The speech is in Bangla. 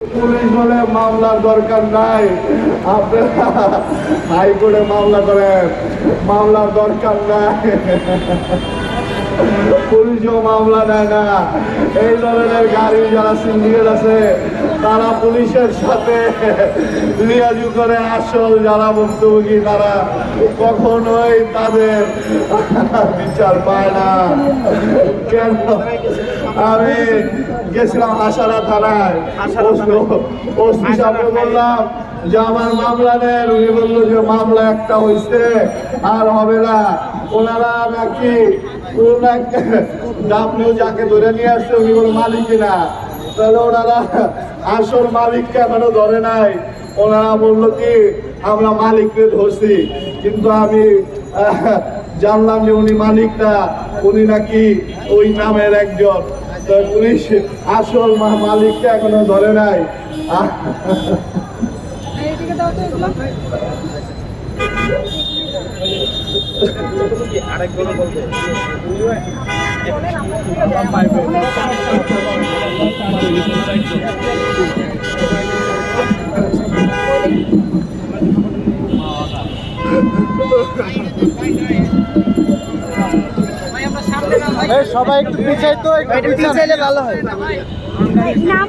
পুলিশ বলে মামলার দরকার নাই। আপনারা হাইকোর্টে মামলা করেন। মামলার দরকার নাই। পুলিশও মামলা নেয় না। এই ধরনের গাড়ি যারা সিন্ডিকেট আছে তারা পুলিশের সাথে লিয়াজু করে আসল যারা ভুক্তভোগী তারা কখনোই তাদের বিচার পায় না। কেন? আমি গেছিলাম আশারা থানায়। ওসি সাহেবকে বললাম যে আমার মামলা নেন। উনি বলল যে মামলা একটা হয়েছে আর হবে না। ওনারা নাকি আপনিও যাকে ধরে নিয়ে আসছে, উনি কোনো মালিকই না তাহলে ওনারা আসল মালিককে এখনও ধরে নাই? ওনারা বলল কি, আমরা মালিককে ধরছি। কিন্তু আমি জানলাম যে উনি মালিক না, উনি নাকি ওই নামের একজন। তো পুলিশ আসল মালিককে এখনও ধরে নাই। দাও সবাই একটু পিছাই তো একটু পিছাইলে ভালো হয়। নাম